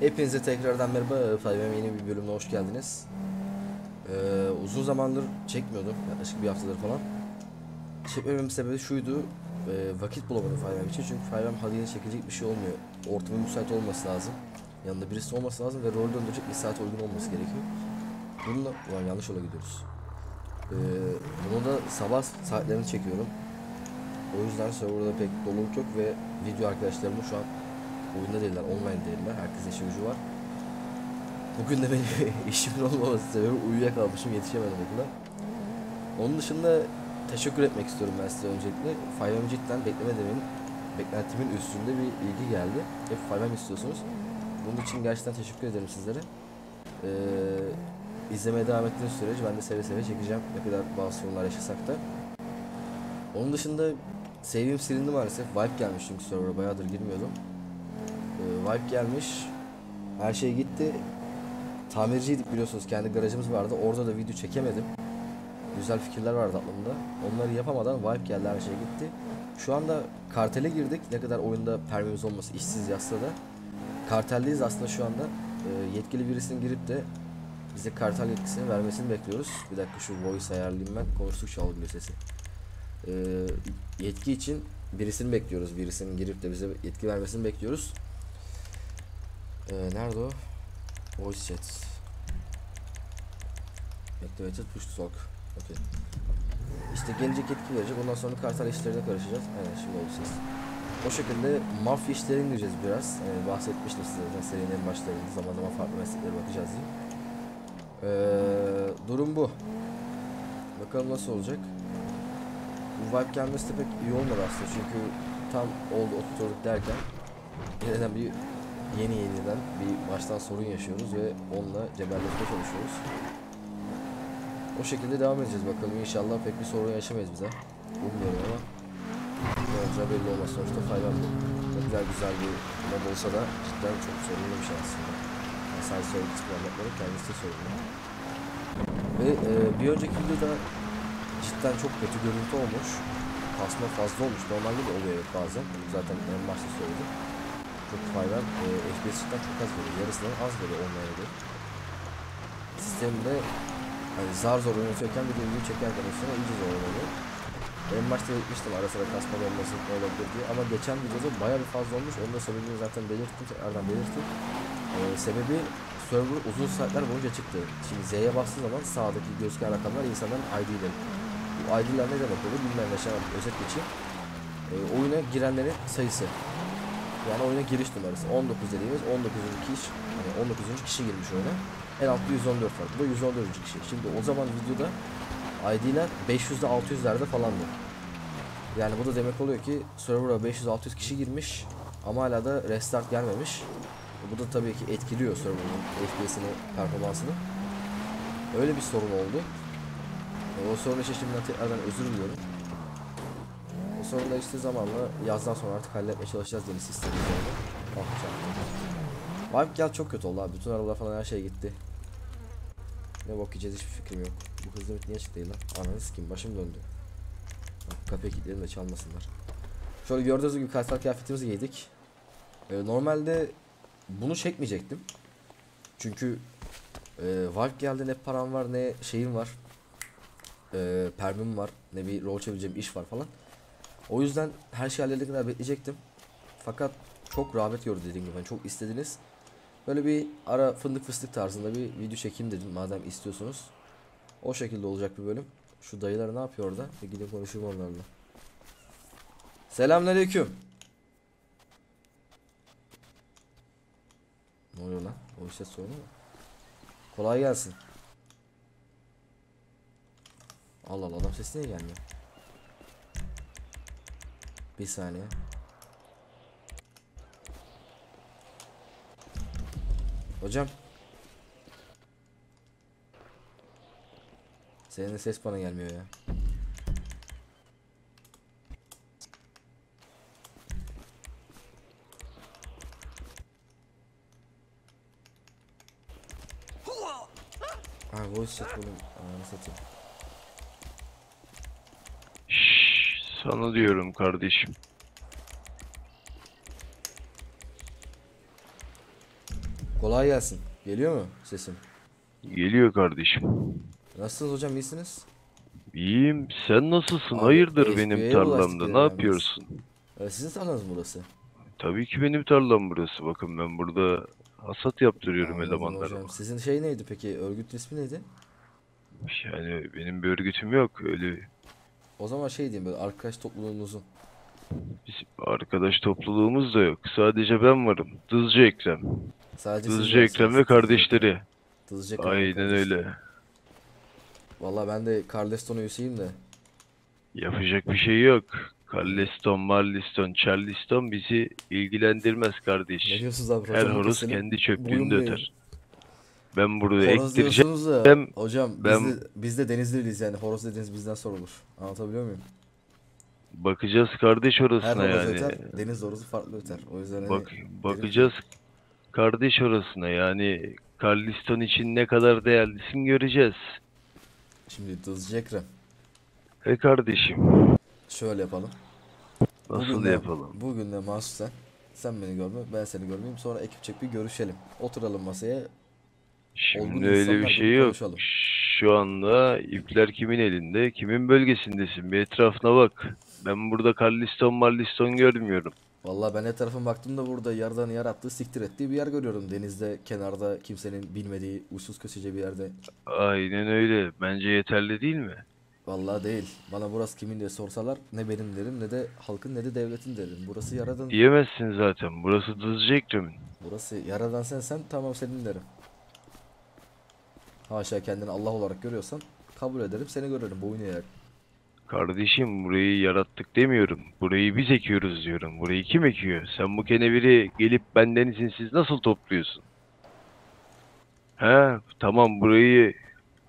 Hepinize tekrardan merhaba. Fayvem yeni bir bölümüne hoş geldiniz. Ee, uzun zamandır çekmiyordum. Yaklaşık bir haftadır falan. Çekmememin sebebi şuydu. e, vakit bulamadım Fayvem için. Çünkü Fayvem haliyle çekilecek bir şey olmuyor. Ortamın müsait olması lazım. Yanında birisi olması lazım ve rol döndürecek bir saat uygun olması gerekiyor. Bununla, ulan yanlış yola gidiyoruz. Ee, bunu da sabah saatlerini çekiyorum. O yüzden serverda pek doluluk yok ve video arkadaşlarım şu an oyunda değiller, online değiller. Herkes işi var. Bugün de benim işimin olmaması sebebi uyuyakalmışım, yetişemedim okula. Onun dışında teşekkür etmek istiyorum ben size öncelikle. Five'm cidden beklemedemin, beklentimin üstünde bir ilgi geldi. Hep Five'm istiyorsunuz. Bunun için gerçekten teşekkür ederim sizlere. Ee, izlemeye devam ettiğiniz sürece ben de seve seve çekeceğim. Ne kadar bazı sorunlar yaşasak da. Onun dışında save'im silindi maalesef. Wipe gelmiş çünkü server'a bayağıdır girmiyordum. Vibe gelmiş. Her şey gitti. Tamirciydik biliyorsunuz. Kendi garajımız vardı. Orada da video çekemedim. Güzel fikirler vardı aklımda. Onları yapamadan Vibe geldi. Her şey gitti. Şu anda kartele girdik. Ne kadar oyunda permimiz olması işsiz yazsa da. Karteldeyiz aslında şu anda. Ee, yetkili birisinin girip de bize kartel yetkisini vermesini bekliyoruz. Bir dakika şu voice ayarlayayım ben. Konuştukça algılıyor sesi. Ee, yetki için birisini bekliyoruz. Birisinin girip de bize yetki vermesini bekliyoruz. Ee, nerede o? Voice chat. Activated push talk. Okay. İşte gelecek yetki verecek. Ondan sonra kartal işlerine karışacağız. Aynen şimdi ses. O şekilde mafya işlerine gireceğiz biraz. Yani bahsetmiştim size zaten serinin en başlarında zaman zaman farklı mesleklere bakacağız diye. Ee, durum bu. Bakalım nasıl olacak. Bu vibe gelmesi de pek iyi olmadı aslında çünkü tam oldu oturduk derken yeniden bir yeni yeniden bir baştan sorun yaşıyoruz ve onunla cebelleşmeye çalışıyoruz. O şekilde devam edeceğiz bakalım inşallah pek bir sorun yaşamayız bize. Bilmiyorum ama ne olacağı belli olmaz sonuçta faydalı. Ne kadar güzel bir mod olsa da cidden çok sorunlu bir şey aslında. Yani sadece sorun kısmı anlatmadım kendisi de sorunlu. Ve e, bir önceki videoda cidden çok kötü görüntü olmuş. Kasma fazla olmuş. Normalde de oluyor bazen. Zaten en başta söyledim. Çok faydan e, FPS cidden çok az veriyor. Yarısından az veriyor onlara göre. Sistemde hani zar zor oynatıyorken bir video çekerken üstüne iyice zor oluyor. En başta belirtmiştim ara sıra kasma olması ne olabilir diye ama geçen videoda bayağı bir fazla olmuş. Onun da sebebini zaten belirttim. Tekrardan belirttim. E, sebebi server uzun saatler boyunca çıktı. Şimdi Z'ye bastığı zaman sağdaki gözüken rakamlar insanların ID'leri. Bu ID'ler ne demek olur bilmeyen yaşayan özet geçeyim. E, oyuna girenlerin sayısı. Yani oyuna giriş numarası. 19 dediğimiz 19. kişi, yani 19. kişi girmiş oyuna. En altta 114 var. Bu da 114. kişi. Şimdi o zaman videoda ID'ler 500'de 600'lerde falandı. Yani bu da demek oluyor ki server'a 500-600 kişi girmiş ama hala da restart gelmemiş. Bu da tabii ki etkiliyor server'ın FPS'ini, performansını. Öyle bir sorun oldu. E, o sorun için şimdiden tekrardan özür diliyorum. O sorun da işte zamanla yazdan sonra artık halletmeye çalışacağız yeni sistemi üzerinde. Ah. Vibe gel çok kötü oldu abi. Bütün arabalar falan her şey gitti. Ne yiyeceğiz hiçbir fikrim yok. Bu hızlı bit niye çıktı lan? Ananı sikeyim başım döndü. Kapıya kilitledim de çalmasınlar. Şöyle gördüğünüz gibi kartal kıyafetimizi giydik. Ee, normalde bunu çekmeyecektim. Çünkü e, Valve geldi ne param var ne şeyim var. E, permim var ne bir rol çevireceğim iş var falan. O yüzden her şey halledene kadar bekleyecektim. Fakat çok rağbet gördü dediğim gibi. Yani çok istediniz. Böyle bir ara fındık fıstık tarzında bir video çekeyim dedim madem istiyorsunuz. O şekilde olacak bir bölüm. Şu dayılar ne yapıyor orada? Bir gidip konuşayım onlarla. Selamünaleyküm. Ne oluyor lan? O işte sorun mu? Kolay gelsin. Allah Allah adam sesi niye gelmiyor? Bir saniye. Hocam. Senin de ses bana gelmiyor ya. Ha voice chat. Ananı satayım. Sana diyorum kardeşim. Kolay gelsin. Geliyor mu sesim? Geliyor kardeşim. Nasılsınız hocam iyisiniz? İyiyim. Sen nasılsın? Abi, Hayırdır benim FBI'ye tarlamda? Ne yapıyorsun? Ee, sizin tarlanız mı burası? Tabii ki benim tarlam burası. Bakın ben burada hasat yaptırıyorum Anladım elemanlarıma. hocam. Sizin şey neydi peki? Örgütün ismi neydi? Yani benim bir örgütüm yok. Öyle O zaman şey diyeyim böyle arkadaş topluluğunuzun. bizim arkadaş topluluğumuz da yok. Sadece ben varım. Dızcı Ekrem. Sadece siz Dızcı varsınız. Ekrem ve kardeşleri. Dızcı Ekrem Aynen kardeşleri. öyle. Valla ben de Carleston üyesiyim de. Yapacak bir şey yok. Carliston, Marliston, Charliston bizi ilgilendirmez Ne kardeş. diyorsunuz abi? Her Hocam horoz kendi çöplüğünde boyu. öter. Ben burada Horoz ektireceğim. diyorsunuz da Ben- hocam ben- biz, de, biz de Denizliliyiz yani horoz dediğiniz bizden sorulur. Anlatabiliyor muyum? Bakacağız kardeş Her orasına horoz yani. öter, deniz horozu farklı öter. O yüzden hani Bak, bakacağız kardeş orasına yani. Carliston için ne kadar değerlisin göreceğiz. Şimdi Dızcı Ekrem He kardeşim. şöyle yapalım. Nasıl Bugün de- yapalım? Bugün de mahsus sen. Sen beni görme, ben seni görmeyeyim. Sonra ekipçek bir görüşelim. Oturalım masaya. Olgun Şimdi öyle bir şey yok. konuşalım. Şu anda ipler kimin elinde? Kimin bölgesindesin? Bir etrafına bak. Ben burada Carliston, Marliston görmüyorum. Vallahi ben tarafa baktığımda burada yardan yer attığı, siktir ettiği bir yer görüyorum. Denizde, kenarda, kimsenin bilmediği, uçsuz köşece bir yerde. Aynen öyle. Bence yeterli değil mi? Vallahi değil. Bana burası kimin diye sorsalar ne benim derim ne de halkın ne de devletin derim. Burası yaradan, Diyemezsin zaten. Burası Dızcı Ekrem'in. burası yaradan sensen tamam senin derim. Haşa kendini Allah olarak görüyorsan kabul ederim seni görürüm boyun eğer. Kardeşim burayı yarattık demiyorum. Burayı biz ekiyoruz diyorum. Burayı kim ekiyor? Sen bu keneviri gelip benden izinsiz nasıl topluyorsun? He, tamam burayı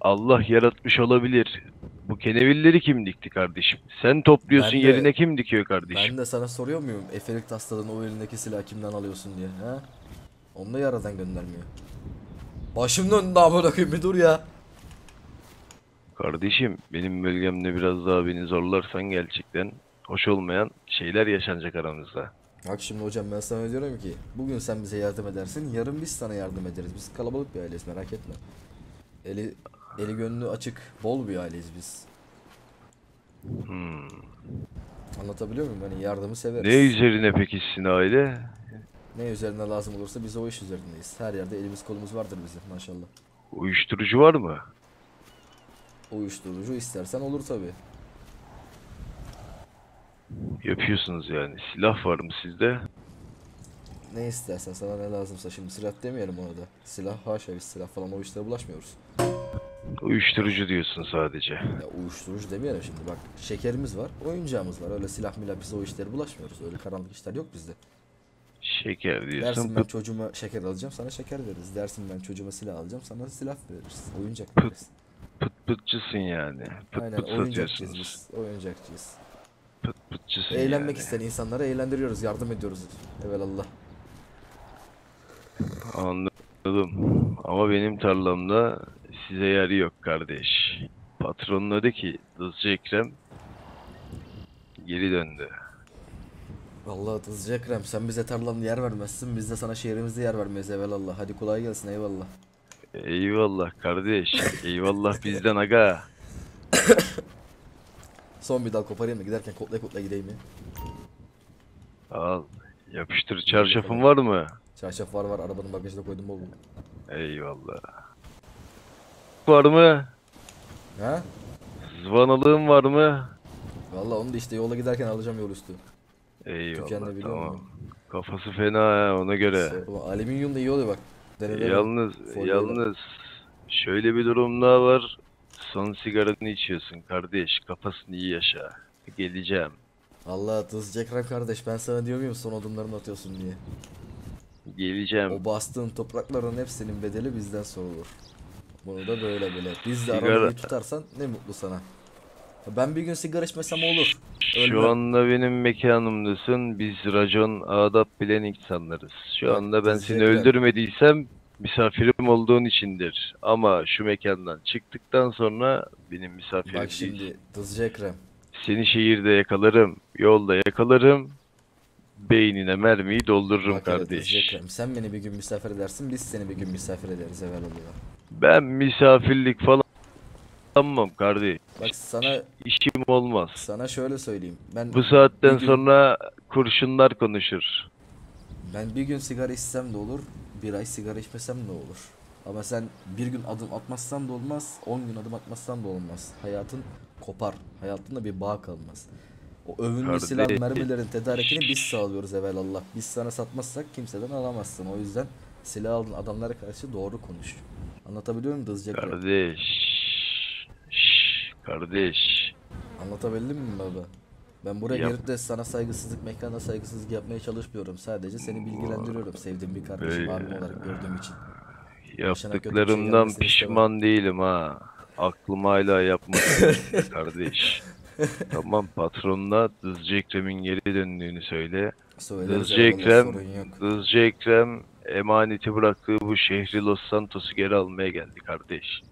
Allah yaratmış olabilir. Bu kenevilleri kim dikti kardeşim? Sen topluyorsun Ben de- yerine kim dikiyor kardeşim? Ben de sana soruyor muyum? Efelik tasladığın o elindeki silahı kimden alıyorsun diye. He? Onu da yaradan göndermiyor. Başım döndü amına koyayım bir dur ya. Kardeşim benim bölgemde biraz daha beni zorlarsan gerçekten hoş olmayan şeyler yaşanacak aramızda. Bak şimdi hocam ben sana diyorum ki bugün sen bize yardım edersin yarın biz sana yardım ederiz. Biz kalabalık bir aileyiz merak etme. Eli eli gönlü açık bol bir aileyiz biz. Hmm. Anlatabiliyor muyum? Hani yardımı severiz. Ne üzerine peki sizin aile? Ne üzerine lazım olursa biz o iş üzerindeyiz. Her yerde elimiz kolumuz vardır bizim maşallah. Uyuşturucu var mı? Uyuşturucu istersen olur tabi. Yapıyorsunuz yani. Silah var mı sizde? Ne istersen sana ne lazımsa şimdi silah demeyelim ona da. Silah haşa biz silah falan o işlere bulaşmıyoruz. Uyuşturucu diyorsun sadece. Ya uyuşturucu demeyelim şimdi bak şekerimiz var oyuncağımız var öyle silah milah biz o işlere bulaşmıyoruz öyle karanlık işler yok bizde. Şeker diyorsun. Dersin ben Pıt çocuğuma şeker alacağım sana şeker veririz. Dersin ben çocuğuma silah alacağım sana silah veririz. Oyuncak Pıt veririz. pıt pıtçısın yani. Pıt Aynen pıt oyuncakçıyız biz. Oyuncakçıyız. Pıt pıtçısın Eğlenmek yani. isteyen insanları eğlendiriyoruz yardım ediyoruz. Evelallah. Anladım. Ama benim tarlamda size yer yok kardeş. Patronun öde ki Dızcı Ekrem geri döndü. Vallahi Hızlıca Ekrem sen bize tarlanda yer vermezsin biz de sana şehrimizde yer vermeyiz evelallah. Hadi kolay gelsin eyvallah. Eyvallah kardeş. Eyvallah bizden aga. Son bir dal koparayım mı giderken kotlaya kotlaya gideyim mi? Al. Yapıştır. Çarşafın var mı? Çarşaf var var arabanın bagajına koydum bol bol. Eyvallah. Var mı? Ha? Zıvanalığın var mı? Vallahi onu da işte yola giderken alacağım yol üstü. Eyvallah biliyor tamam. musun? Kafası fena ha ona göre. O alüminyum da iyi oluyor bak. Denedim. Yalnız folyoyla. yalnız şöyle bir durum daha var. Son sigaranı içiyorsun kardeş. Kafasını iyi yaşa. Geleceğim. Allah Hızlıca Ekrem kardeş ben sana diyor muyum son adımlarını atıyorsun diye. Geleceğim. O bastığın toprakların hepsinin bedeli bizden sorulur. Bunu da böyle böyle. Biz de Sigara- arabayı tutarsan ne mutlu sana. Ben bir gün sigara içmesem olur. Şu Ölmem. anda benim mekanımdasın. Biz racon, adap bilen insanlarız. Şu Bak, anda ben seni öldürmediysem misafirim olduğun içindir. Ama şu mekandan çıktıktan sonra benim misafirim Bak şimdi Hızlıca Ekrem. Seni şehirde yakalarım, yolda yakalarım. beynine mermiyi doldururum Bak kardeş. Hızlı Ekrem, sen beni bir gün misafir edersin biz seni bir gün misafir ederiz evvel oluyor. Ben misafirlik falan Tamam kardeş. Bak sana İşim olmaz. sana şöyle söyleyeyim. Ben Bu saatten bir gün- sonra kurşunlar konuşur. Ben bir gün sigara içsem de olur, bir ay sigara içmesem de olur. Ama sen bir gün adım atmazsan da olmaz, 10 gün adım atmazsan da olmaz. Hayatın kopar, hayatında bir bağ kalmaz. O övünme silah mermilerin tedarikini biz sağlıyoruz evvelallah. Biz sana satmazsak kimseden alamazsın. O yüzden silah aldığın adamlara karşı doğru konuş. Anlatabiliyor muyum Dızcak? Kardeş. Kardeş. Anlatabildim mi baba? Ben buraya Yap. gelip de sana saygısızlık, mekanda saygısızlık yapmaya çalışmıyorum. Sadece seni bilgilendiriyorum sevdiğim bir kardeşim, abim olarak gördüğüm için. şey Yaptıklarımdan gelmesini pişman değilim ha. Aklım hala yapmadım kardeş. Tamam patronla Dızcı Ekrem'in geri döndüğünü söyle. Söyleriz Dızcı Ekrem. Dızcı Ekrem emaneti bıraktığı bu şehri Los Santos'u geri almaya geldi kardeş.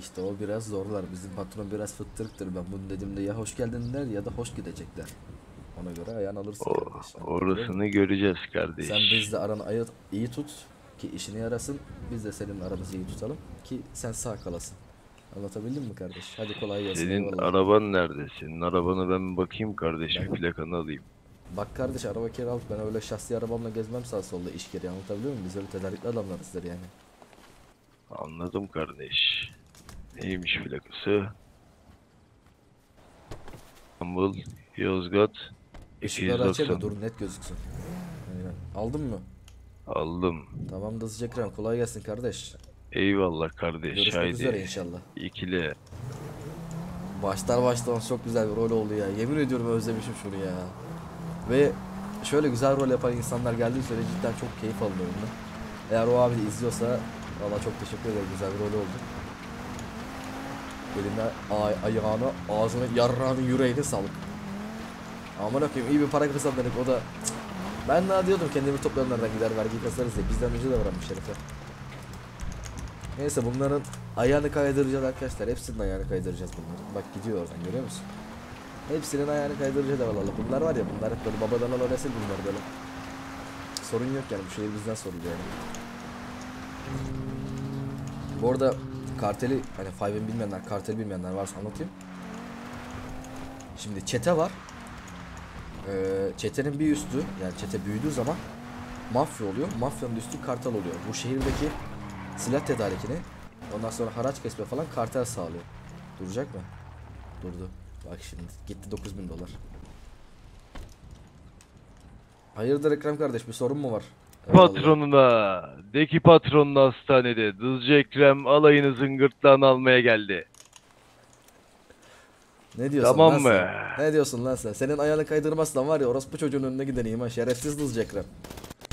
İşte o biraz zorlar. Bizim patron biraz fıttırıktır. Ben bunu dediğimde ya hoş geldin der ya da hoş gidecekler. Ona göre ayağını alırsın O, kardeş. Orasını göreceğiz kardeş. Sen bizle aranı ayı- iyi tut ki işine yarasın. Biz de senin aramızı iyi tutalım ki sen sağ kalasın. Anlatabildim mi kardeş? Hadi kolay gelsin. Senin eyvallah. araban nerede? Senin arabana ben bakayım kardeş. Ben- plakanı alayım. Bak kardeş araba kiralık ben öyle şahsi arabamla gezmem sağ solda iş geri anlatabiliyor muyum? Biz öyle tedarikli adamlarızdır yani. Anladım kardeş. Neymiş plakası? İstanbul, Yozgat, Işıkları açayım da 290. dur net gözüksün. Aynen. Aldın mı? Aldım. Tamam da sıcak krem kolay gelsin kardeş. Eyvallah kardeş. Görüşmek üzere Haydi. inşallah. İkili. Başlar başlamaz çok güzel bir rol oldu ya. Yemin ediyorum özlemişim şunu ya. Ve şöyle güzel rol yapan insanlar geldiği sürece cidden çok keyif alıyorum ben. Eğer o abi de izliyorsa valla çok teşekkür ederim. Güzel bir rol oldu. Eline, ay ayağına, ağzına, yarrağını, yüreğine sağlık. Aman okuyayım iyi bir para kazandık o da ben daha diyordum kendimi toplarım nereden gider vergi kasarız diye bizden önce de varmış herifler. Neyse bunların ayağını kaydıracağız arkadaşlar. Hepsinin ayağını kaydıracağız bunların. Bak gidiyor oradan görüyor musun? Hepsinin ayağını kaydıracağız vallahi. Bunlar var ya bunlar hep böyle babadan ala nesil bunlar böyle. Sorun yok yani bu şehir bizden soruluyor yani. Bu arada karteli hani Five'in bilmeyenler, karteli bilmeyenler varsa anlatayım. Şimdi çete var. Ee, çetenin bir üstü yani çete büyüdüğü zaman mafya oluyor. Mafyanın üstü kartel oluyor. Bu şehirdeki silah tedarikini ondan sonra haraç kesme falan kartel sağlıyor. Duracak mı? Durdu. Bak şimdi gitti 9000 dolar. Hayırdır Ekrem kardeş bir sorun mu var? Patronuna, de ki patronun hastanede. Dızcı Ekrem alayınızın gırtlağını almaya geldi. Ne diyorsun Tamam lan mı? sen? Ne diyorsun lan sen? Senin ayağını kaydırmazsan var ya orospu çocuğun önüne gideneyim ha. Şerefsiz hızlı Ekrem.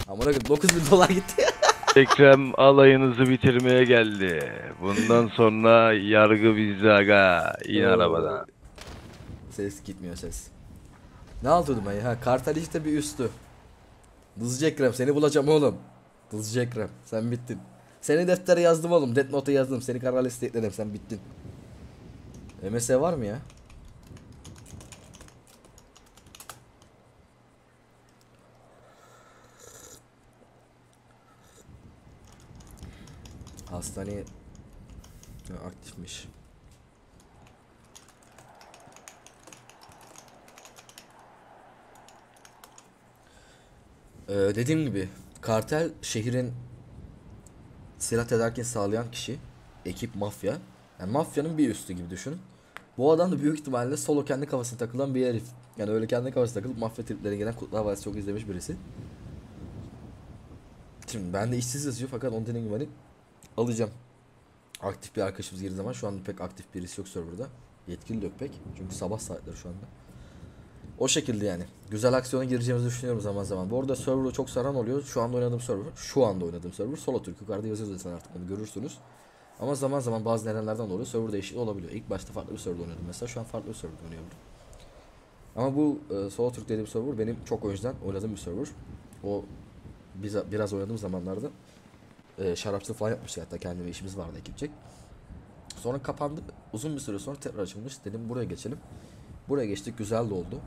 Amına koyayım 9000 dolar gitti. Ekrem alayınızı bitirmeye geldi. Bundan sonra yargı bizde aga. İn Oo. arabadan. Ses gitmiyor ses. Ne aldırdım ben ya? Ha, kartal işte bir üstü. Dızcı Ekrem seni bulacağım oğlum. Dızcı Ekrem sen bittin. Seni deftere yazdım oğlum. Death Note'a yazdım. Seni kara listeye ekledim. Sen bittin. MS var mı ya? Hastane Ha, aktifmiş. Ee, dediğim gibi kartel şehrin silah tedarikini sağlayan kişi, ekip mafya. Yani mafyanın bir üstü gibi düşünün. Bu adam da büyük ihtimalle solo kendi kafasına takılan bir herif. Yani öyle kendi kafasına takılıp mafya triplerine gelen Kurtlar Vadisi çok izlemiş birisi. Şimdi ben de işsiz yazıyor fakat onun dediğim gibi hani alacağım. Aktif bir arkadaşımız girdiği zaman şu an pek aktif birisi yok serverda. Yetkili de yok pek. Çünkü sabah saatleri şu anda. O şekilde yani. Güzel aksiyona gireceğimizi düşünüyorum zaman zaman. Bu arada server'ı çok saran oluyor. Şu anda oynadığım server. Şu anda oynadığım server. Solo Türk. Yukarıda yazıyor zaten artık onu görürsünüz. Ama zaman zaman bazı nedenlerden dolayı server değişikliği olabiliyor. İlk başta farklı bir server oynuyordum mesela. Şu an farklı bir server oynuyorum. Ama bu e, Solo Türk dediğim server benim çok önceden oynadığım bir server. O biz, biraz oynadığım zamanlarda e, şarapçılık falan yapmıştık hatta kendime işimiz vardı ekipçek. Sonra kapandı. Uzun bir süre sonra tekrar açılmış. Dedim buraya geçelim. Buraya geçtik. Güzel de oldu.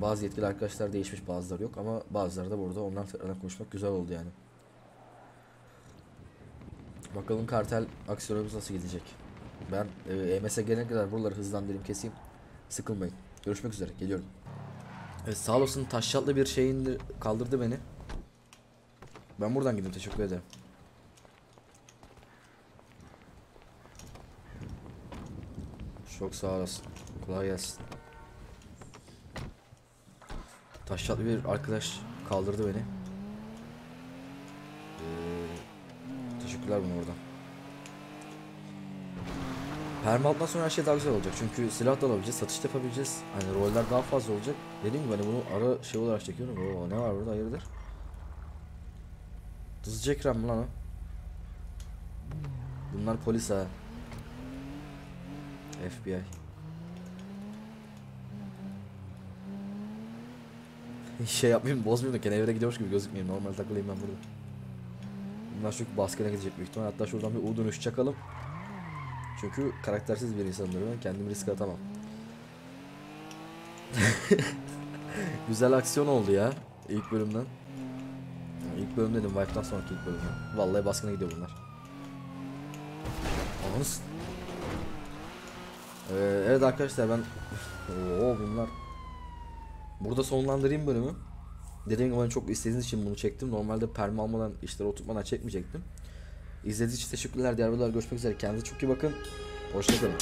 Bazı yetkili arkadaşlar değişmiş bazıları yok ama bazıları da burada ondan tekrardan konuşmak güzel oldu yani. Bakalım kartel aksiyonumuz nasıl gidecek. Ben e, EMS'e gelene kadar buraları hızlandırayım keseyim. Sıkılmayın. Görüşmek üzere. Geliyorum. Evet sağ olasın taşyatlı bir şeyin kaldırdı beni. Ben buradan gideyim teşekkür ederim. Çok sağ olasın. Kolay gelsin. Taşyatlı bir arkadaş kaldırdı beni. Ee, teşekkürler buna oradan. Permalt'tan sonra her şey daha güzel olacak. Çünkü silah da alabileceğiz, satış da yapabileceğiz. Hani roller daha fazla olacak. Dediğim gibi hani bunu ara şey olarak çekiyorum. Oo, ne var burada hayırdır? Hızlıca ekran mı lan o? Bunlar polis ha. FBI. Şey yapmayayım bozmayayım da kenevre gidiyormuş gibi gözükmeyeyim. Normal takılayım ben burada. Bunlar çünkü baskına gidecek büyük ihtimal. Hatta şuradan bir U dönüş çakalım. Çünkü karaktersiz bir insandır ben. Kendimi riske atamam. Güzel aksiyon oldu ya. ilk bölümden. İlk bölüm dedim. Wipe'dan sonraki ilk bölümden. Vallahi baskına gidiyor bunlar. Ananız. Ee, evet arkadaşlar ben... Oo bunlar... Burada sonlandırayım bölümü. Dediğim gibi çok istediğiniz için bunu çektim. Normalde perm almadan işleri oturtmadan çekmeyecektim. İzlediğiniz için teşekkürler. Diğer videolarda görüşmek üzere. Kendinize çok iyi bakın. Hoşçakalın.